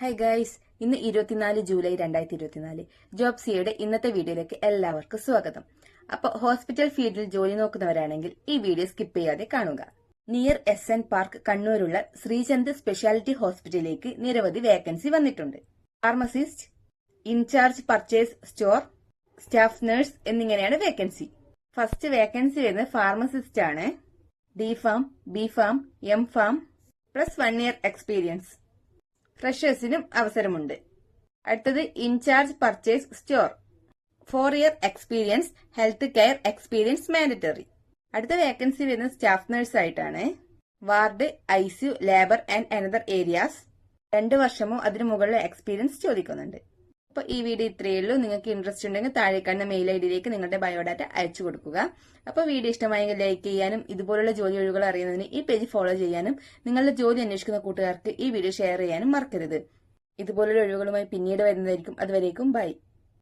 Hi guys ഇന്ന് ഇരുപത്തിനാല് July രണ്ടായിരത്തി ഇരുപത്തിനാല് ജോബ് സിയുടെ ഇന്നത്തെ വീഡിയോയിലേക്ക് എല്ലാവർക്കും സ്വാഗതം. അപ്പോൾ ഹോസ്പിറ്റൽ ഫീൽഡിൽ ജോലി നോക്കുന്നവരാണെങ്കിൽ ഈ വീഡിയോ സ്കിപ്പ് ചെയ്യാതെ കാണുക. നിയർ എസ് എൻ പാർക്ക് കണ്ണൂരുള്ള ശ്രീചന്ദ് സ്പെഷ്യാലിറ്റി ഹോസ്പിറ്റലിലേക്ക് നിരവധി വേക്കൻസി വന്നിട്ടുണ്ട്. Pharmacist in charge purchase store staff nurse എന്നിങ്ങനെയാണ് വേക്കൻസി ഫസ്റ്റ് വേക്കൻസി വരുന്നത് ഫാർമസിസ്റ്റ് ആണ്. D pharm B pharm M pharm plus one year experience ഫ്രഷേഴ്സിനും അവസരമുണ്ട്. അടുത്തത് in charge purchase store. Four year experience health care experience mandatory. അടുത്ത vacancy വരുന്നത് staff nurse ആയിട്ടാണ് ward I ICU labour and another areas. രണ്ട് വർഷമോ അതിനു മുകളിലെ experience ചോദിക്കുന്നുണ്ട്. അപ്പോൾ ഈ വീഡിയോ ഇത്രയേ ഉള്ളൂ. നിങ്ങൾക്ക് ഇൻട്രസ്റ്റ് ഉണ്ടെങ്കിൽ താഴെ കാണുന്ന മെയിൽ ഐ ഡിയിലേക്ക് നിങ്ങളുടെ ബയോഡാറ്റ അയച്ചു കൊടുക്കുക. അപ്പോൾ വീഡിയോ ഇഷ്ടമായെങ്കിൽ ലൈക്ക് ചെയ്യാനും ഇതുപോലുള്ള ജോലി ഒഴിവുകൾ അറിയുന്നതിന് ഈ പേജ് ഫോളോ ചെയ്യാനും നിങ്ങളുടെ ജോലി അന്വേഷിക്കുന്ന കൂട്ടുകാർക്ക് ഈ വീഡിയോ ഷെയർ ചെയ്യാനും മറക്കരുത്. ഇതുപോലുള്ള ഒഴിവുകളുമായി പിന്നീട് വരുന്നതായിരിക്കും. അതുവരേക്കും ബൈ